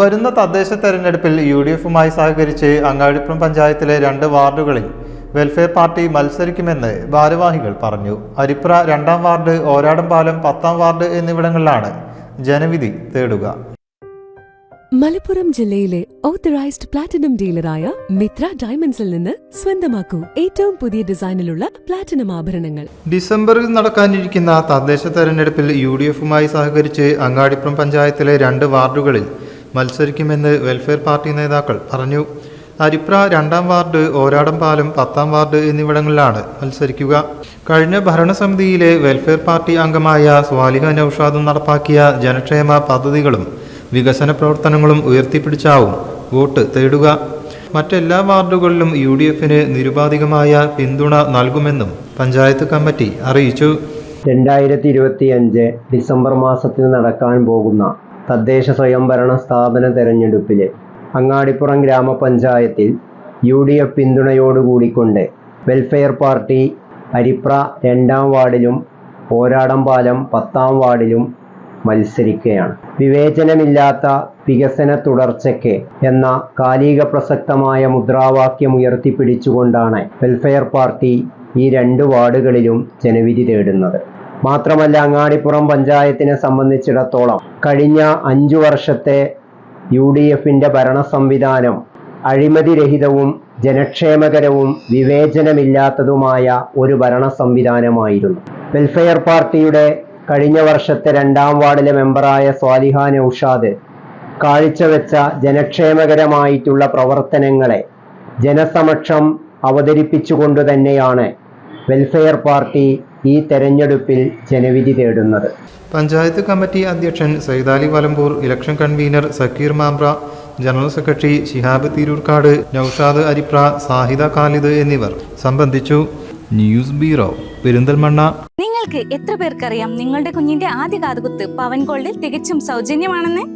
വരുന്ന തദ്ദേശ തെരഞ്ഞെടുപ്പിൽ യു ഡി എഫുമായി സഹകരിച്ച് അങ്ങാടിപ്പുറം പഞ്ചായത്തിലെ രണ്ട് വാർഡുകളിൽ വെൽഫെയർ പാർട്ടി മത്സരിക്കുമെന്ന് ഭാരവാഹികൾ പറഞ്ഞു. അരിപ്ര രണ്ടാം വാർഡ് ഓരാടംപാലം പത്താം വാർഡ് എന്നിവിടങ്ങളിലാണ് ജനവിധി തേടുക. മലപ്പുറം ജില്ലയിലെ ഓത്തറൈസ്ഡ് പ്ലാറ്റിനം ഡീലറായ മിത്ര ഡയമണ്ട്സിൽ നിന്ന് സ്വന്തമാക്കൂ ഏറ്റവും പുതിയ ഡിസൈനിലുള്ള പ്ലാറ്റിനം ആഭരണങ്ങൾ. ഡിസംബറിൽ നടക്കാനിരിക്കുന്ന തദ്ദേശ തെരഞ്ഞെടുപ്പിൽ യു ഡി എഫുമായി സഹകരിച്ച് അങ്ങാടിപ്പുറം പഞ്ചായത്തിലെ രണ്ട് വാർഡുകളിൽ മത്സരിക്കുമെന്ന് വെൽഫെയർ പാർട്ടി നേതാക്കൾ പറഞ്ഞു. അരിപ്ര രണ്ടാം വാർഡ് ഓരാടംപാലം പത്താം വാർഡ് എന്നിവിടങ്ങളിലാണ് മത്സരിക്കുക. കഴിഞ്ഞ ഭരണസമിതിയിലെ വെൽഫെയർ പാർട്ടി അംഗമായ സ്വാലിഹ നൌഷാദും നടപ്പാക്കിയ ജനക്ഷേമ പദ്ധതികളും വികസന പ്രവർത്തനങ്ങളും ഉയർത്തിപ്പിടിച്ചാവും വോട്ട് തേടുക. മറ്റെല്ലാ വാർഡുകളിലും യു ഡി എഫിന് നിരുപാധികമായ പിന്തുണ നൽകുമെന്നും പഞ്ചായത്ത് കമ്മിറ്റി അറിയിച്ചു. രണ്ടായിരത്തി ഇരുപത്തി അഞ്ച് ഡിസംബർ മാസത്തിൽ നടക്കാൻ പോകുന്ന തദ്ദേശ സ്വയംഭരണ സ്ഥാപന തെരഞ്ഞെടുപ്പിൽ അങ്ങാടിപ്പുറം ഗ്രാമപഞ്ചായത്തിൽ യു ഡി എഫ് പിന്തുണയോടുകൂടിക്കൊണ്ട് വെൽഫെയർ പാർട്ടി അരിപ്ര രണ്ടാം വാർഡിലും പോരാടംപാലം പത്താം വാർഡിലും മത്സരിക്കുകയാണ്. വിവേചനമില്ലാത്ത വികസന തുടർച്ചയ്ക്ക് എന്ന കാലിക പ്രസക്തമായ മുദ്രാവാക്യം ഉയർത്തിപ്പിടിച്ചുകൊണ്ടാണ് വെൽഫെയർ പാർട്ടി ഈ രണ്ട് വാർഡുകളിലും ജനവിധി തേടുന്നത്. മാത്രമല്ല അങ്ങാടിപ്പുറം പഞ്ചായത്തിനെ സംബന്ധിച്ചിടത്തോളം കഴിഞ്ഞ അഞ്ചു വർഷത്തെ യു ഡി എഫിന്റെ ഭരണ സംവിധാനം അഴിമതിരഹിതവും ജനക്ഷേമകരവും വിവേചനമില്ലാത്തതുമായ ഒരു ഭരണ സംവിധാനമായിരുന്നു. വെൽഫെയർ പാർട്ടിയുടെ കഴിഞ്ഞ വർഷത്തെ രണ്ടാം വാർഡിലെ മെമ്പറായ സ്വാലിഹ നൌഷാദ് കാഴ്ചവെച്ച ജനക്ഷേമകരമായിട്ടുള്ള പ്രവർത്തനങ്ങളെ ജനസമക്ഷം അവതരിപ്പിച്ചുകൊണ്ട് തന്നെയാണ് വെൽഫെയർ പാർട്ടി ഈ തെരഞ്ഞെടുപ്പിൽ ജനവിധി തേടുന്നത്. പഞ്ചായത്ത് കമ്മിറ്റി അധ്യക്ഷൻ Saidali Valamboor election convenor Zakir Mambra general secretary Shihab Tirurkad Noushad Aripra Sahida Khalid എന്നിവർ സംബന്ധിച്ചു. News bureau Perinthalmanna. നിങ്ങൾക്ക് എത്ര പേർക്കറിയാം നിങ്ങളുടെ കുഞ്ഞിന്റെ ആദ്യ കാതുകുത്ത് പവൻ ഗോൾഡിൽ തികച്ചും സൗജന്യമാണെന്ന്?